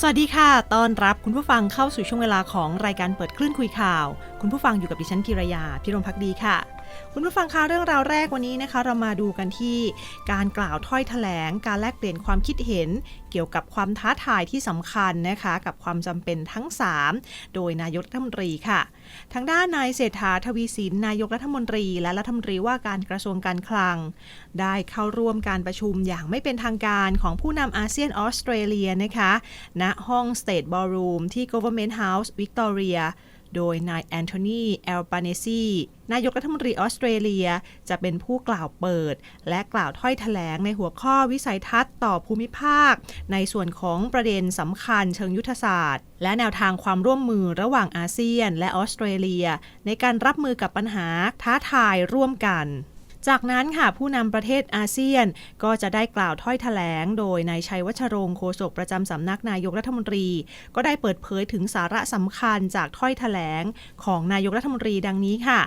สวัสดีค่ะ ต้อนรับคุณผู้ฟังเข้าสู่ช่วงเวลาของรายการเปิดคลื่นคุยข่าว คุณผู้ฟังอยู่กับดิฉันกิรยา พิรมพักดีค่ะ คุณผู้ฟังคะเรื่องราวแรกวันนี้นะคะ เรามาดูกันที่การกล่าวถ้อยแถลง การแลกเปลี่ยนความคิดเห็น เกี่ยวกับความท้าทายที่สำคัญนะคะ กับความจำเป็นทั้ง 3 โดยนายกรัฐมนตรีค่ะ ทางด้านนายเศรษฐาทวีสินนายกรัฐมนตรี และรัฐมนตรีว่าการกระทรวงการคลัง ได้เข้าร่วมการประชุมอย่างไม่เป็นทางการของผู้นำอาเซียนออสเตรเลียนะคะณห้อง State Ballroom ที่ Government House Victoria โดยนายแอนโทนีแอลปาเนซีนายกรัฐมนตรีออสเตรเลียจะเป็นผู้กล่าวเปิด และกล่าวถ้อยแถลงในหัวข้อวิสัยทัศน์ต่อภูมิภาค ในส่วนของประเด็นสำคัญเชิงยุทธศาสตร์ และแนวทางความร่วมมือระหว่างอาเซียน และออสเตรเลีย ในการรับมือกับปัญหาท้าทายร่วมกัน จากนั้นค่ะผู้นำประเทศอาเซียนก็จะได้กล่าวถ้อยแถลง โดยนายชัยวัชรงค์โฆษกประจำสำนักนายกรัฐมนตรี ก็ได้เปิดเผยถึงสาระสำคัญจากถ้อยแถลงของนายกรัฐมนตรีดังนี้ค่ะ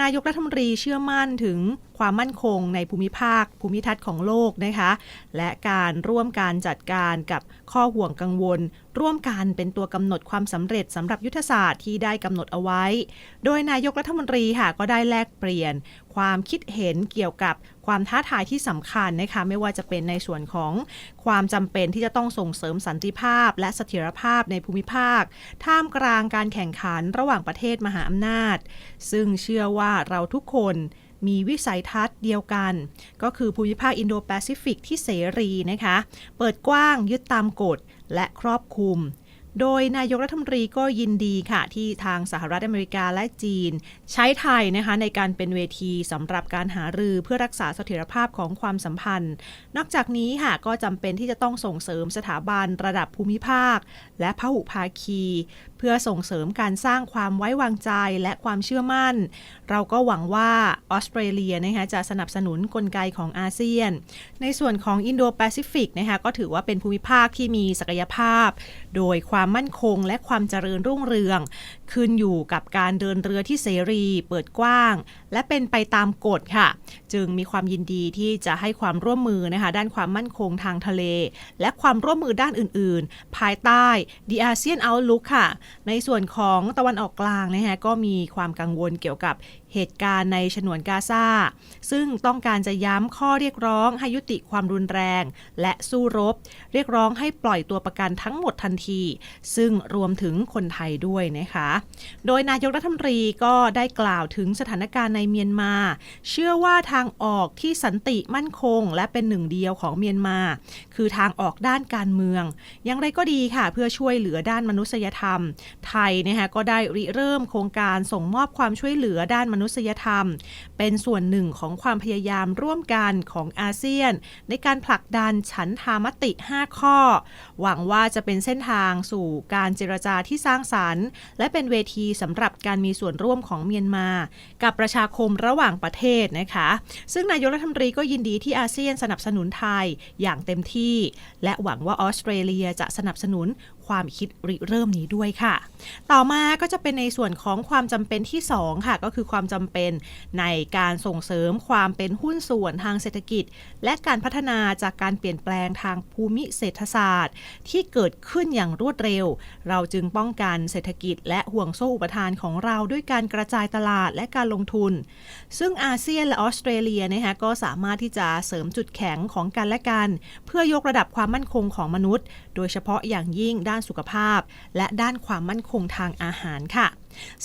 นายกรัฐมนตรีเชื่อมั่นถึงความมั่นคงในภูมิภาค ภูมิทัศน์ของโลกนะคะ และการร่วมการจัดการกับข้อห่วงกังวล ร่วมกันเป็นตัวกำหนดความสำเร็จสำหรับยุทธศาสตร์ที่ได้กำหนดเอาไว้ โดยนายกรัฐมนตรีค่ะก็ได้แลกเปลี่ยน ความคิดเห็นเกี่ยวกับความท้าทายที่สำคัญนะคะไม่ว่าจะเป็นในส่วนของความจำเป็นที่จะต้องส่งเสริมสันติภาพ และเสถียรภาพในภูมิภาค ท่ามกลางการแข่งขันระหว่างประเทศมหาอำนาจ ซึ่งเชื่อว่าเราทุกคนมีวิสัยทัศน์เดียวกัน ก็คือภูมิภาคอินโดแปซิฟิกที่เสรีนะคะ เปิดกว้างยึดตามกฎและครอบคลุม โดยนายกรัฐมนตรีก็ยินดีค่ะ ที่ทางสหรัฐอเมริกาและจีน ใช้ไทยนะคะในการเป็นเวทีสำหรับการหารือเพื่อรักษาเสถียรภาพของความสัมพันธ์ นอกจากนี้ค่ะก็จำเป็นที่จะต้องส่งเสริมสถาบันระดับภูมิภาค และพหุภาคี เพื่อส่งเสริมการสร้างความไว้วางใจและความเชื่อมั่น เราก็หวังว่าออสเตรเลียนะคะจะสนับสนุนกลไกของอาเซียน ในส่วนของอินโดแปซิฟิกนะคะก็ถือว่าเป็นภูมิภาคที่มีศักยภาพ โดยความมั่นคงและความเจริญรุ่งเรือง ขึ้นอยู่กับการเดินเรือที่เสรีเปิดกว้าง และเป็นไปตามกฎค่ะ จึงมีความยินดีที่จะให้ความร่วมมือนะคะด้านความมั่นคงทางทะเล และความร่วมมือด้านอื่น ๆ ภายใต้ The ASEAN Outlook ค่ะ ในส่วนของตะวันออกกลางนะคะก็มีความกังวลเกี่ยวกับเหตุการณ์ในฉนวนกาซา ซึ่งต้องการจะย้ำข้อเรียกร้องให้ยุติความรุนแรง และสู้รบ เรียกร้องให้ปล่อยตัวประกันทั้งหมดทันที ซึ่งรวมถึงคนไทยด้วยนะคะ โดยนายกรัฐมนตรีก็ได้กล่าวถึงสถานการณ์ในเมียนมา เชื่อว่าทางออกที่สันติมั่นคง และเป็นหนึ่งเดียวของเมียนมา คือทางออกด้านการเมือง อย่างไรก็ดีค่ะ เพื่อช่วยเหลือด้านมนุษยธรรม ไทยนะคะก็ได้ริเริ่มโครงการส่งมอบความช่วยเหลือด้านมนุษยธรรม เป็นส่วนหนึ่งของความพยายามร่วมกันของอาเซียน ในการผลักดันฉันทามติ 5 ข้อ หวังว่าจะเป็นเส้นทางสู่การเจรจาที่สร้างสรรค์ และเป็นเวทีสำหรับการมีส่วนร่วมของเมียนมา กับประชาคมระหว่างประเทศนะคะ ซึ่งนายกรัฐมนตรีก็ยินดีที่อาเซียนสนับสนุนไทยอย่างเต็มที่ และหวังว่าออสเตรเลียจะสนับสนุน ความคิดริเริ่มนี้ด้วยค่ะ ต่อมาก็จะเป็นในส่วนของความจำเป็นที่ 2 ค่ะ ก็คือความจำเป็นในการส่งเสริมความเป็นหุ้นส่วนทางเศรษฐกิจ และการพัฒนาจากการเปลี่ยนแปลงทางภูมิเศรษฐศาสตร์ ที่เกิดขึ้นอย่างรวดเร็ว เราจึงป้องกันเศรษฐกิจ และห่วงโซ่อุปทานของเราด้วยการกระจายตลาดและการลงทุน ซึ่งอาเซียนและออสเตรเลียนะคะก็สามารถที่จะเสริมจุดแข็งของกันและกัน เพื่อยกระดับความมั่นคงของมนุษย์ โดยเฉพาะอย่างยิ่งด้านสุขภาพ และด้านความมั่นคงทางอาหารค่ะ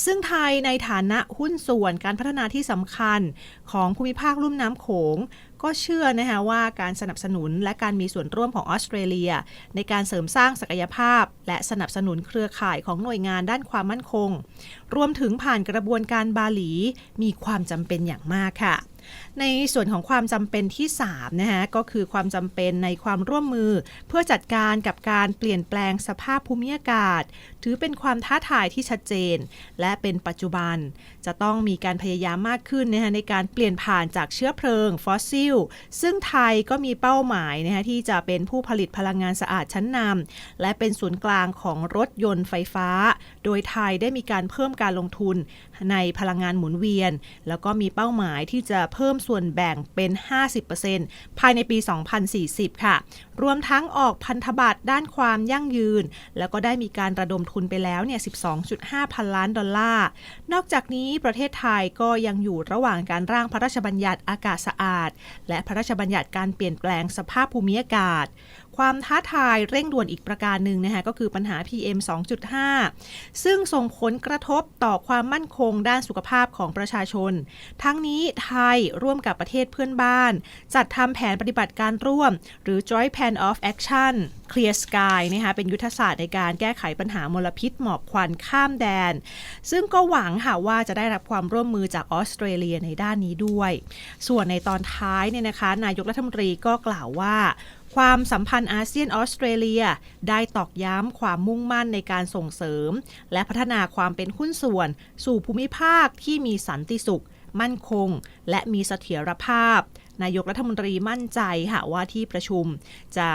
ซึ่งไทยในฐานะหุ้นส่วนการพัฒนาที่สำคัญของภูมิภาคลุ่มน้ำโขงก็เชื่อนะคะว่าการสนับสนุนและการมีส่วนร่วมของออสเตรเลีย ในการเสริมสร้างศักยภาพ และสนับสนุนเครือข่ายของหน่วยงานด้านความมั่นคง รวมถึงผ่านกระบวนการบาหลีมีความจำเป็นอย่างมากค่ะ ในส่วนของความจำเป็นที่3นะคะก็คือความจำเป็นในความร่วมมือ เพื่อจัดการกับการเปลี่ยนแปลงสภาพภูมิอากาศ ถือเป็นความท้าทายที่ชัดเจน และเป็นปัจจุบัน จะต้องมีการพยายามมากขึ้นนะคะในการเปลี่ยนผ่านจากเชื้อเพลิงฟอสซิล ซึ่งไทยก็มีเป้าหมายนะคะที่จะเป็นผู้ผลิตพลังงานสะอาดชั้นนำและเป็นศูนย์กลางของรถยนต์ไฟฟ้า โดยไทยได้มีการเพิ่มการการลงทุนในพลังงานหมุนเวียน แล้วก็มีเป้าหมายที่จะเพิ่มส่วนแบ่งเป็น 50%ภายในปี 2040 ค่ะ รวมทั้งออกพันธบัตรด้านความยั่งยืน แล้วก็ได้มีการระดมทุนไปแล้วเนี่ย 12.5 พันล้านดอลลาร์ นอกจากนี้ประเทศไทยก็ยังอยู่ระหว่างการร่างพระราชบัญญัติอากาศสะอาด และพระราชบัญญัติการเปลี่ยนแปลงสภาพภูมิอากาศ ความท้าทายเร่งด่วนอีกประการหนึ่งนะคะก็คือปัญหา PM 2.5 ซึ่งส่งผลกระทบต่อความมั่นคงด้านสุขภาพของประชาชน ทั้งนี้ไทยร่วมกับประเทศเพื่อนบ้าน จัดทำแผนปฏิบัติการร่วม หรือ Joint Plan of Action Clear Sky นะคะเป็นยุทธศาสตร์ในการแก้ไขปัญหามลพิษหมอกควันข้ามแดน ซึ่งก็หวังค่ะว่าจะได้รับความร่วมมือจากออสเตรเลียในด้านนี้ด้วย ส่วนในตอนท้ายเนี่ยนะคะ นายกรัฐมนตรีก็กล่าวว่า ความสัมพันธ์อาเซียนออสเตรเลีย ได้ตอกย้ำความมุ่งมั่นในการส่งเสริม และพัฒนาความเป็นหุ้นส่วน สู่ภูมิภาคที่มีสันติสุข มั่นคง และมีเสถียรภาพ นายกรัฐมนตรีมั่นใจค่ะว่าที่ประชุมจะ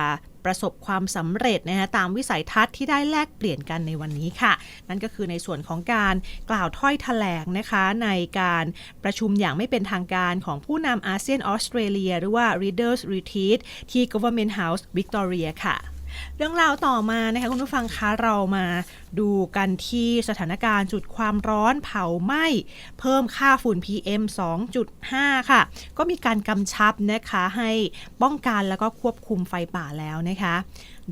ประสบความสำเร็จนะคะตามวิสัยทัศน์ที่ได้แลกเปลี่ยนกันในวันนี้ค่ะ นั่นก็คือในส่วนของการกล่าวถ้อยแถลงนะคะในการประชุมอย่างไม่เป็นทางการของผู้นำอาเซียนออสเตรเลีย หรือว่า Readers Retreat ที่ Government House Victoria ค่ะ เรื่องราวต่อมานะคะคุณผู้ฟังคะเรามาดูกันที่สถานการณ์จุดความร้อนเผาไหม้เพิ่มค่าฝุ่น PM 2.5 ค่ะ ก็มีการกำชับนะคะให้ป้องกันแล้วก็ควบคุมไฟป่าแล้วนะคะ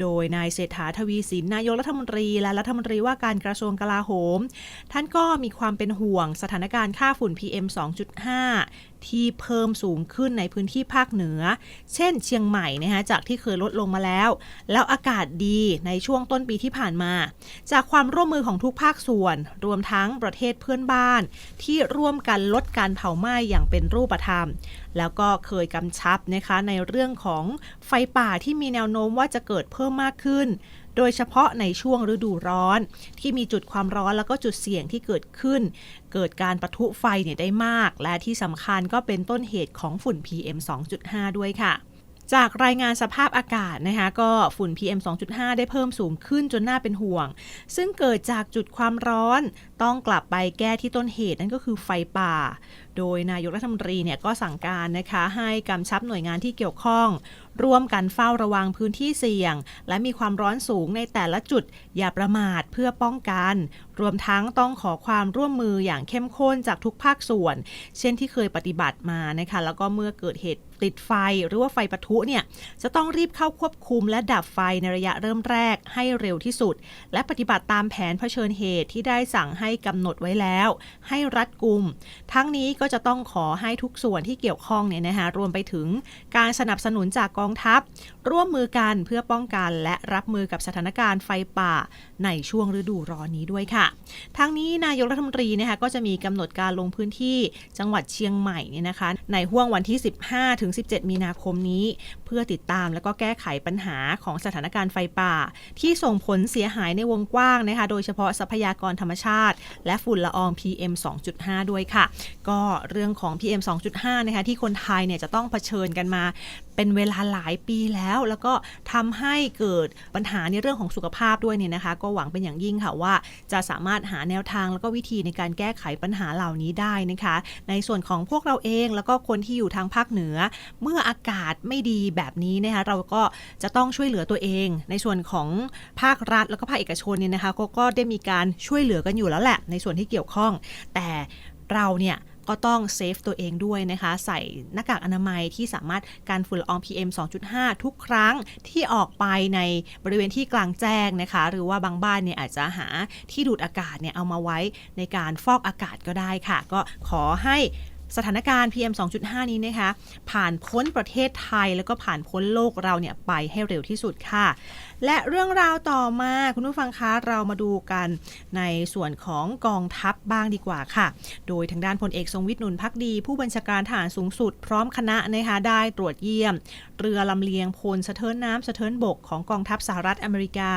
โดยนายเศรษฐาทวีสินนายกรัฐมนตรีและรัฐมนตรีว่าการกระทรวงกลาโหม ท่านก็มีความเป็นห่วงสถานการณ์ค่าฝุ่น PM 2.5 ที่เพิ่มสูงขึ้นในพื้นที่ภาคเหนือ เช่นเชียงใหม่นะคะจากที่เคยลดลงมาแล้ว แล้วอากาศดีในช่วงต้นปีที่ผ่านมา จากความร่วมมือของทุกภาคส่วน รวมทั้งประเทศเพื่อนบ้าน ที่ร่วมกันลดการเผาไหม้อย่างเป็นรูปธรรม แล้วก็เคยกำชับนะคะในเรื่องของไฟป่าที่มีแนวโน้มว่าจะเกิดเพิ่มมากขึ้น โดยเฉพาะในช่วงฤดูร้อน ที่มีจุดความร้อนแล้วก็จุดเสี่ยงที่เกิดขึ้น เกิดการประทุไฟเนี่ยได้มาก และที่สำคัญก็เป็นต้นเหตุของฝุ่น PM 2.5 ด้วยค่ะ จากรายงานสภาพอากาศนะคะก็ฝุ่น PM 2.5 ได้เพิ่มสูงขึ้นจนน่าเป็นห่วง ซึ่งเกิดจากจุดความร้อนต้องกลับไปแก้ที่ต้นเหตุนั่นก็คือไฟป่า โดยนายกรัฐมนตรีเนี่ยก็สั่งการนะคะให้กำชับหน่วยงานที่เกี่ยวข้อง ร่วมกันเฝ้าระวังพื้นที่เสี่ยง และมีความร้อนสูงในแต่ละจุดอย่าประมาทเพื่อป้องกัน รวมทั้งต้องขอความร่วมมืออย่างเข้มข้นจากทุกภาคส่วน เช่นที่เคยปฏิบัติมานะคะแล้วก็เมื่อเกิดเหตุ ติดไฟหรือว่าไฟปะทุเนี่ยจะต้องรีบเข้าควบคุมและดับไฟในระยะเริ่มแรกให้เร็วที่สุด และปฏิบัติตามแผนเผชิญเหตุที่ได้สั่งให้กำหนดไว้แล้ว ให้รัดกุม ทั้งนี้ก็จะต้องขอให้ทุกส่วนที่เกี่ยวข้องเนี่ยนะคะรวมไปถึงการสนับสนุนจากกองทัพ ร่วมมือกันเพื่อป้องกันและรับมือกับสถานการณ์ไฟป่าในช่วงฤดูร้อนนี้ด้วยค่ะ ทั้งนี้นายกรัฐมนตรีนะคะก็จะมีกำหนดการลงพื้นที่จังหวัดเชียงใหม่เนี่ยนะคะในห่วงวันที่ 15ถึงึง 17 มีนาคมนี้ เพื่อติดตามและก็แก้ไขปัญหาของสถานการณ์ไฟป่า ที่ส่งผลเสียหายในวงกว้างนะคะ โดยเฉพาะทรัพยากรธรรมชาติ และฝุ่นละออง PM 2.5 ด้วยค่ะ ก็เรื่องของ PM 2.5 นะคะที่คนไทยเนี่ยจะต้องเผชิญกันมา เป็นเวลาหลายปีแล้ว แล้วก็ทำให้เกิดปัญหาในเรื่องของสุขภาพด้วยเนี่ยนะคะ ก็หวังเป็นอย่างยิ่งค่ะว่า จะสามารถหาแนวทางแล้วก็วิธีในการแก้ไขปัญหาเหล่านี้ได้นะคะ ในส่วนของพวกเราเองแล้วก็คนที่อยู่ทางภาคเหนือ เมื่ออากาศไม่ดีแบบนี้นะคะเราก็จะต้องช่วยเหลือตัวเอง ในส่วนของภาครัฐแล้วก็ภาคเอกชนเนี่ยนะคะกก็ได้มีการช่วยเหลือกันอยู่แล้วแหละ ในส่วนที่เกี่ยวข้อง แต่เราเนี่ย ก็ต้องเซฟตัวเองด้วยนะคะ ใส่หน้ากากอนามัยที่สามารถการฝุ่นละออง PM 2.5 ทุกครั้งที่ออกไปในบริเวณที่กลางแจ้งนะคะ หรือว่าบางบ้านเนี่ยอาจจะหาที่ดูดอากาศเนี่ยเอามาไว้ในการฟอกอากาศก็ได้ค่ะ ก็ขอให้ สถานการณ์ PM 2.5 นี้นะคะ ผ่านพ้นประเทศไทยแล้วก็ผ่านพ้นโลกเราเนี่ยไปให้เร็วที่สุดค่ะ และเรื่องราวต่อมาคุณผู้ฟังคะเรามาดูกันในส่วนของกองทัพบ้างดีกว่าค่ะ โดยทางด้านพลเอกทรงวิทย์นุนพักดี ผู้บัญชาการทหารสูงสุด พร้อมคณะนะคะได้ตรวจเยี่ยม เรือลำเลียงพลสะเทินน้ำสะเทินบกของกองทัพสหรัฐอเมริกา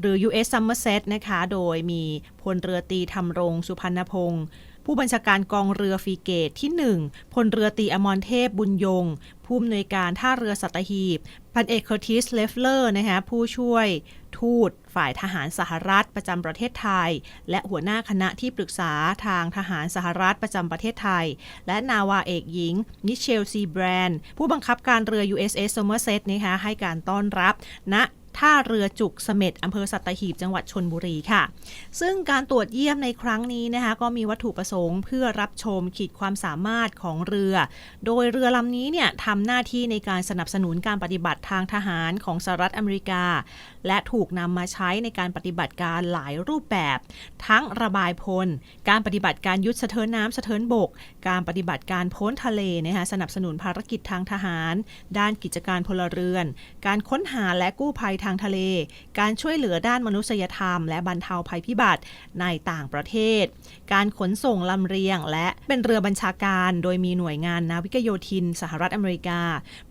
หรือ US Somerset นะคะ โดยมีพลเรือตีธรรมรงสุพรรณพงศ์ ผู้บัญชาการกองเรือฟรีเกตที่ 1พลเรือตีอมรเทพบุญยง ผู้อำนวยการท่าเรือสัตหีบ พันเอกเคอร์ติสเลฟเลอร์นะคะผู้ช่วยทูตฝ่ายทหารสหรัฐประจำประเทศไทย และหัวหน้าคณะที่ปรึกษาทางทหารสหรัฐประจำประเทศไทย และนาวาเอกหญิงนิเชลซีแบรนด์ผู้บังคับการเรือ USS Somerset นะคะให้การต้อนรับณ ท่าเรือจุกเสม็ดอำเภอสัตหีบจังหวัดชนบุรีค่ะ ซึ่งการตรวจเยี่ยมในครั้งนี้นะคะก็มีวัตถุประสงค์เพื่อรับชมขีดความสามารถของเรือ โดยเรือลำนี้เนี่ยทำหน้าที่ในการสนับสนุนการปฏิบัติทางทหารของสหรัฐอเมริกา และถูกนำมาใช้ในการปฏิบัติการหลายรูปแบบ ทั้งระบายพล การปฏิบัติการยุทธสะเทินน้ำสะเทินบก การปฏิบัติการพ้นทะเลนะคะสนับสนุนภารกิจทางทหาร ด้านกิจการพลเรือน การค้นหาและกู้ภัยทางทะเล การช่วยเหลือด้านมนุษยธรรม และบรรเทาภัยพิบัติในต่างประเทศ การขนส่งลำเลียง และเป็นเรือบัญชาการ โดยมีหน่วยงานนาวิกโยธิน สหรัฐอเมริกา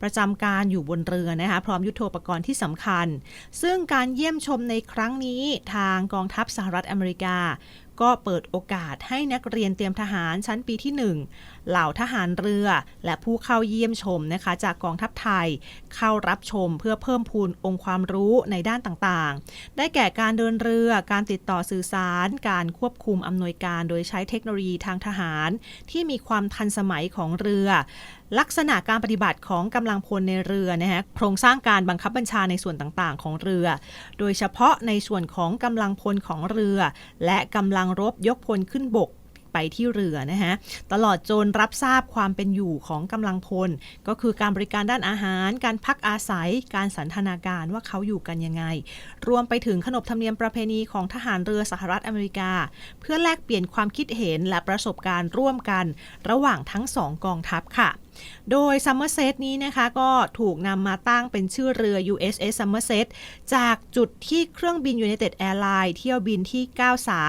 ประจำการอยู่บนเรือนะคะพร้อมยุทโธปกรณ์ที่สำคัญ ซึ่งการเยี่ยมชมในครั้งนี้ทางกองทัพสหรัฐอเมริกาก็เปิดโอกาสให้นักเรียนเตรียมทหารชั้นปีที่ 1เหล่าทหารเรือ และผู้เข้าเยี่ยมชมนะคะจากกองทัพไทย เข้ารับชมเพื่อเพิ่มพูนองค์ความรู้ในด้านต่างๆ ได้แก่การเดินเรือ การติดต่อสื่อสาร การควบคุมอำนวยการ โดยใช้เทคโนโลยีทางทหาร ที่มีความทันสมัยของเรือลักษณะการปฏิบัติของกำลังพลในเรือนะฮะ โครงสร้างการบังคับบัญชาในส่วนต่างๆ ของเรือ โดยเฉพาะในส่วนของกำลังพลของเรือ และกำลังรบยกพลขึ้นบก ไปที่เรือนะฮะตลอดจนรับทราบความเป็นอยู่ของกำลังพล ก็คือการบริการด้านอาหาร การพักอาศัย การสันทนาการว่าเขาอยู่กันยังไง รวมไปถึงขนบธรรมเนียมประเพณีของทหารเรือสหรัฐอเมริกา เพื่อแลกเปลี่ยนความคิดเห็นและประสบการณ์ร่วมกัน ระหว่างทั้งสองกองทัพค่ะโดย Somerset นี้นะคะก็ถูกนำมาตั้งเป็นชื่อเรือ USS Somerset จากจุดที่เครื่องบิน United Airlines เที่ยวบินที่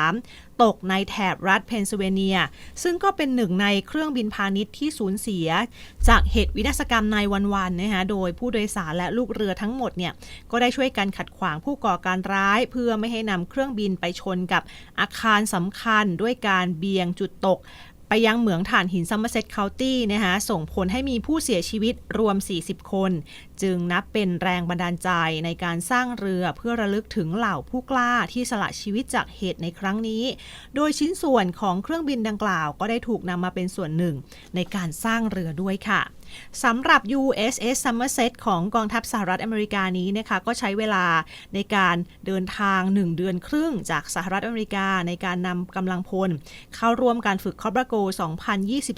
93 ตกในแถบรัฐเพนซิลเวเนีย ซึ่งก็เป็นหนึ่งในเครื่องบินพาณิชย์ที่สูญเสีย จากเหตุวินาศกรรมในวันๆนะคะโดยผู้โดยสารและลูกเรือทั้งหมดเนี่ยก็ได้ช่วยกันขัดขวางผู้ก่อการร้าย เพื่อไม่ให้นำเครื่องบินไปชนกับอาคารสำคัญด้วยการเบี่ยงจุดตกไปยังเหมืองถ่านหินซัมเมอร์เซตเคานตี้นะคะส่งผลให้มีผู้เสียชีวิตรวม 40 คน จึงนับเป็นแรงบันดาลใจในการสร้างเรือเพื่อระลึกถึงเหล่าผู้กล้าที่สละชีวิตจากเหตุในครั้งนี้ โดยชิ้นส่วนของเครื่องบินดังกล่าว ก็ได้ถูกนำมาเป็นส่วนหนึ่ง ในการสร้างเรือด้วยค่ะสำหรับ USS Somerset ของกองทัพสหรัฐอเมริกานี้นะคะก็ใช้เวลาในการเดินทาง 1 เดือนครึ่งจากสหรัฐอเมริกาในการนำกำลังพล เข้าร่วมการฝึกคอบราโก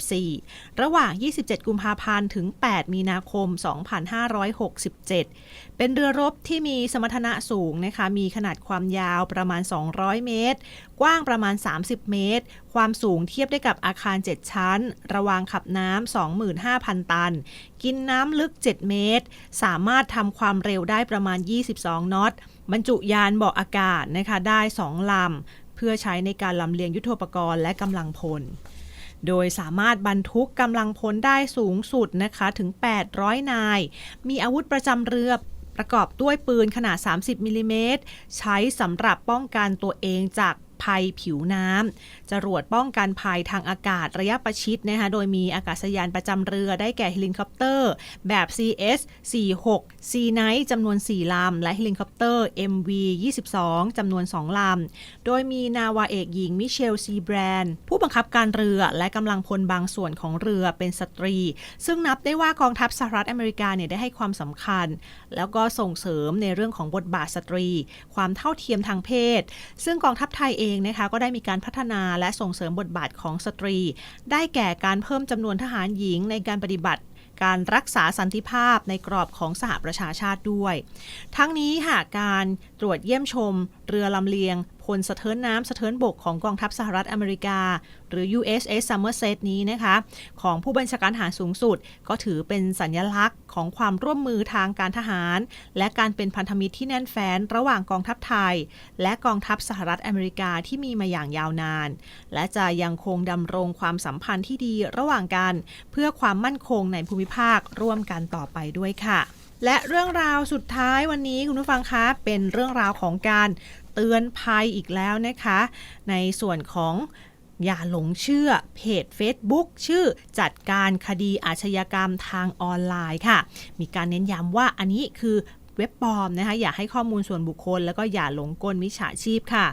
2024 ระหว่าง 27 กุมภาพันธ์ถึง 8 มีนาคม 25 2567 เป็นเรือรบที่มีสมรรถนะสูงนะคะ มีขนาดความยาวประมาณ 200 เมตร กว้างประมาณ 30 เมตร ความสูงเทียบได้กับอาคาร 7 ชั้น ระวางขับน้ำ 25,000 ตัน กินน้ำลึก 7 เมตร สามารถทำความเร็วได้ประมาณ 22 น็อต บรรจุยานเบาะอากาศนะคะได้ 2 ลำ เพื่อใช้ในการลำเลียงยุทโธปกรณ์และกำลังพล โดยสามารถบรรทุกกำลังพลได้สูงสุดนะคะถึง 800 นาย มีอาวุธประจำเรือประกอบด้วยปืนขนาด 30มิลลิเมตรใช้สำหรับป้องกันตัวเองจาก ภัยผิวน้ำจรวดป้องกันภัยทางอากาศระยะประชิดนะคะโดยมีอากาศยานประจำเรือได้แก่เฮลิคอปเตอร์ แบบ CS 46 Sea Knight จำนวน 4 ลำ และเฮลิคอปเตอร์ MV 22จำนวน 2 ลำ โดยมีนาวาเอกหญิงมิเชลซีแบรนด์ผู้บังคับการเรือและกำลังพลบางส่วนของเรือเป็นสตรี ซึ่งนับได้ว่ากองทัพสหรัฐอเมริกาเนี่ยได้ให้ความสำคัญ แล้วก็ส่งเสริมในเรื่องของบทบาทสตรี ความเท่าเทียมทางเพศ ซึ่งกองทัพไทยเองนะคะก็ได้มีการพัฒนาและส่งเสริมบทบาทของสตรี ได้แก่การเพิ่มจำนวนทหารหญิงในการปฏิบัติการรักษาสันติภาพในกรอบของสหประชาชาติด้วย ทั้งนี้หากการตรวจเยี่ยมชม เรือลำเลียง พลสะเทินน้ำสะเทินบกของกองทัพสหรัฐอเมริกา หรือ USS Somerset นี้นะคะ ของผู้บัญชาการทหารสูงสุด ก็ถือเป็นสัญลักษณ์ของความร่วมมือทางการทหาร และการเป็นพันธมิตรที่แน่นแฟ้นระหว่างกองทัพไทย และกองทัพสหรัฐอเมริกาที่มีมาอย่างยาวนาน และจะยังคงดำรงความสัมพันธ์ที่ดีระหว่างกัน เพื่อความมั่นคงในภูมิภาคร่วมกันต่อไปด้วยค่ะและเรื่องราวสุดท้ายวันนี้คุณผู้ฟังคะเป็นเรื่องราวของการ เตือนภัยอีกแล้วนะคะ ในส่วนของอย่าหลงเชื่อเพจ Facebook ชื่อจัดการคดีอาชญากรรมทางออนไลน์ค่ะ มีการเน้นย้ำว่าอันนี้คือ เว็บปลอมนะคะอย่าให้ข้อมูลส่วนบุคคล แล้วก็อย่าหลงกลมิจฉาชีพค่ะ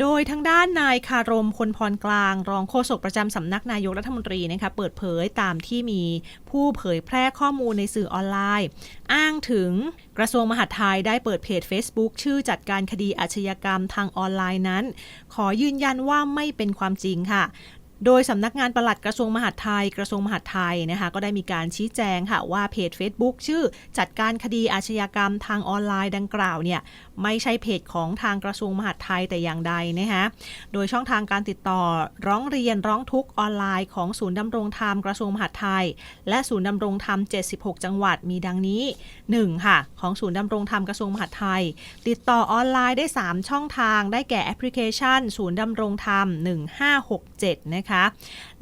โดยทางด้านนายคารมคนพรกลาง รองโฆษกประจำสำนักนายกรัฐมนตรีนะคะเปิดเผยตามที่มีผู้เผยแพร่ข้อมูลในสื่อออนไลน์ อ้างถึงกระทรวงมหาดไทยได้เปิดเพจ Facebook ชื่อจัดการคดีอาชญากรรมทางออนไลน์นั้น ขอยืนยันว่าไม่เป็นความจริงค่ะ โดยสำนักงานปลัดกระทรวงมหาดไทยกระทรวงมหาดไทยนะคะก็ได้มีการชี้แจงค่ะว่าเพจ Facebook ชื่อจัดการคดีอาชญากรรมทางออนไลน์ดังกล่าวเนี่ยไม่ใช่เพจของทางกระทรวงมหาดไทยแต่อย่างใดนะคะโดยช่องทางการติดต่อร้องเรียนร้องทุกข์ออนไลน์ของศูนย์ดำรงธรรมกระทรวงมหาดไทย และศูนย์ดำรงธรรม 76 จังหวัดมีดังนี้ 1. ค่ะของศูนย์ดำรงธรรมกระทรวงมหาดไทย ติดต่อออนไลน์ได้ 3 ช่องทางได้แก่แอปพลิเคชัน ศูนย์ดำรงธรรม 1567 นะคะ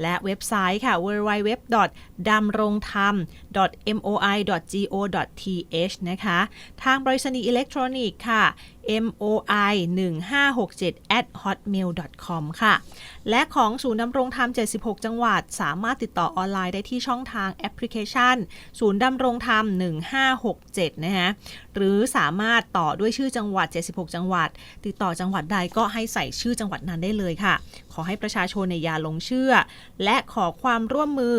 และเว็บไซต์ค่ะ www. ดำรงธรรม moi.go.th นะคะ ทางบริษัทอิเล็กทรอนิกส์ค่ะ moi 1567 at hotmail com ค่ะ และของศูนย์ดำรงธรรม 76 จังหวัด สามารถติดต่อออนไลน์ได้ที่ช่องทางแอปพลิเคชัน ศูนย์ดำรงธรรม 1567 นะคะหรือสามารถต่อด้วยชื่อจังหวัด 76 จังหวัด ติดต่อจังหวัดใดก็ให้ใส่ชื่อจังหวัดนั้นได้เลยค่ะ อให้ประชาชนในยาลงเชื่อ และขอความร่วมมือ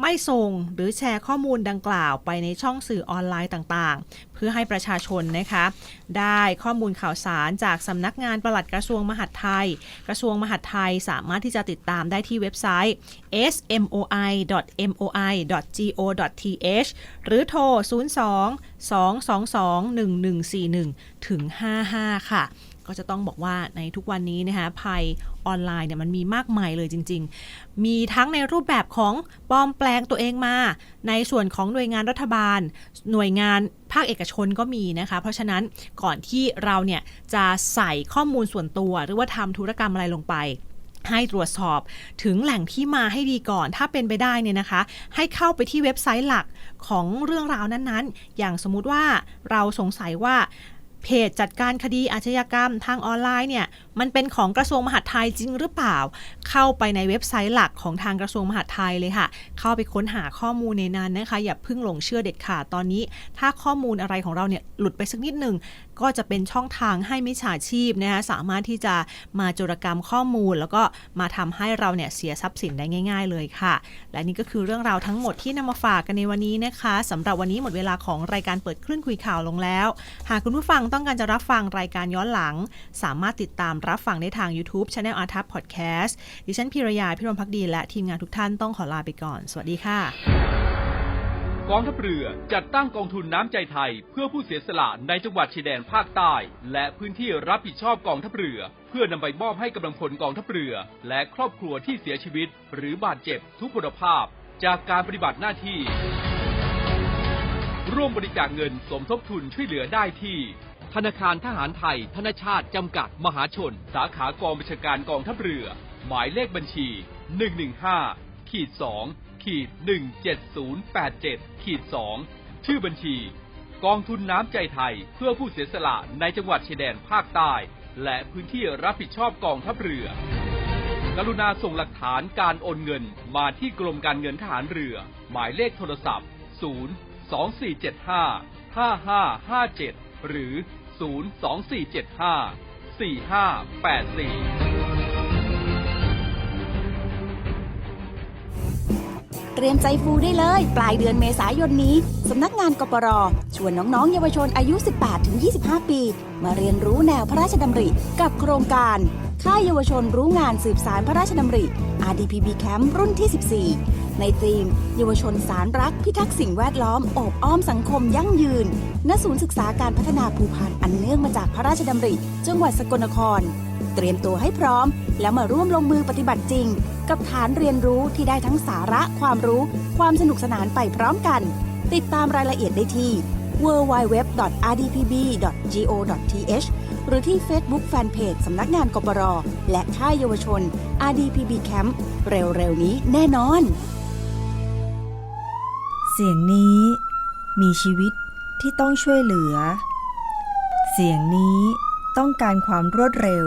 ไม่ส่งหรือแชร์ข้อมูลดังกล่าวไปในช่องสื่อออนไลน์ต่างๆ เพื่อให้ประชาชนนะคะได้ข้อมูลข่าวสารจากสำนักงานปลัดกระทรวงมหาดไทย กระทรวงมหาดไทยสามารถที่จะติดตามได้ที่เว็บไซต์ smoi.moi.go.th หรือโทร 02 222 1141 ถึง 55 ค่ะ ก็จะต้องบอกว่าในทุกวันนี้นะคะภัยออนไลน์เนี่ยมันมีมากมายเลยจริง ๆ มีทั้งในรูปแบบของปลอมแปลงตัวเองมา ในส่วนของหน่วยงานรัฐบาล หน่วยงานภาคเอกชนก็มีนะคะ เพราะฉะนั้นก่อนที่เราเนี่ยจะใส่ข้อมูลส่วนตัว หรือว่าทำธุรกรรมอะไรลงไปให้ตรวจสอบถึงแหล่งที่มาให้ดีก่อน ถ้าเป็นไปได้เนี่ยนะคะ ให้เข้าไปที่เว็บไซต์หลักของเรื่องราวนั้นๆ อย่างสมมุติว่าเราสงสัยว่า เพจจัดการคดีอาชญากรรมทางออนไลน์เนี่ยมันเป็นของกระทรวงมหาดไทยจริงหรือเปล่า เข้าไปในเว็บไซต์หลักของทางกระทรวงมหาดไทยเลยค่ะ เข้าไปค้นหาข้อมูลในนั้นนะคะ อย่าเพิ่งหลงเชื่อเด็ดขาดตอนนี้ ถ้าข้อมูลอะไรของเราเนี่ยหลุดไปสักนิดหนึ่งก็จะเป็นช่องทางให้มิจฉาชีพนะคะสามารถที่จะมาโจรกรรมข้อมูล แล้วก็มาทำให้เราเนี่ยเสียทรัพย์สินได้ง่าย ๆ เลยค่ะ และนี่ก็คือเรื่องราวทั้งหมดที่นำมาฝากกันในวันนี้นะคะสำหรับวันนี้หมดเวลาของรายการเปิดคลื่นคุยข่าวลงแล้ว หากคุณผู้ฟังต้องการจะรับฟังรายการย้อนหลัง สามารถติดตามรับฟังได้ทาง YouTube Channel a r t u p Podcast ดิฉันพิรยาพิรมพักดีและทีมงานทุกท่านต้องขอลาไปก่อน สวัสดีค่ะ กองทัพเรือจัดตั้งกองทุนน้ำใจไทย เพื่อผู้เสียสละในจังหวัดชายแดนภาคใต้ และพื้นที่รับผิดชอบกองทัพเรือ เพื่อนำไปมอบให้กำลังพลกองทัพเรือ และครอบครัวที่เสียชีวิต หรือบาดเจ็บทุกพลภาพ จากการปฏิบัติหน้าที่ ร่วมบริจาคเงินสมทบทุนช่วยเหลือได้ที่ ธนาคารทหารไทย ธนชาติจำกัดมหาชน สาขากองบัญชาการกองทัพเรือ หมายเลขบัญชี 115ขีด2 ขีด17087ขีด2ชื่อบัญชี กองทุนน้ำใจไทยเพื่อผู้เสียสละในจังหวัดชายแดนภาคใต้ และพื้นที่รับผิดชอบกองทัพเรือ กรุณาส่งหลักฐานการโอนเงินมาที่กรมการเงินทหารเรือ หมายเลขโทรศัพท์ 0 2475 5557 หรือ 0 2475 4584 เตรียมใจฟูได้เลย ปลายเดือนเมษายนนี้ สำนักงานกปรชวนน้องๆ เยาวชนอายุ 18-25 ปี มาเรียนรู้แนวพระราชดำริ กับโครงการค่ายเยาวชนรู้งานสืบสารพระราชดำริ RDPB Camp รุ่นที่ 14 ในธีม เยาวชนสารรัก พิทักษ์สิ่งแวดล้อมอบอ้อมสังคมยั่งยืน ณ ศูนย์ศึกษาการพัฒนาภูพานอันเนื่องมาจากพระราชดำริ จังหวัดสกลนคร เตรียมตัวให้พร้อม แล้วมาร่วมลงมือปฏิบัติจริง กับฐานเรียนรู้ที่ได้ทั้งสาระความรู้ ความสนุกสนานไปพร้อมกัน ติดตามรายละเอียดได้ที่ www.rdpb.go.th หรือที่ Facebook Fanpage สำนักงานกปรและค่ายเยาวชน RDPB Camp เร็วๆนี้แน่นอน เสียงนี้มีชีวิตที่ต้องช่วยเหลือ เสียงนี้ต้องการความรวดเร็ว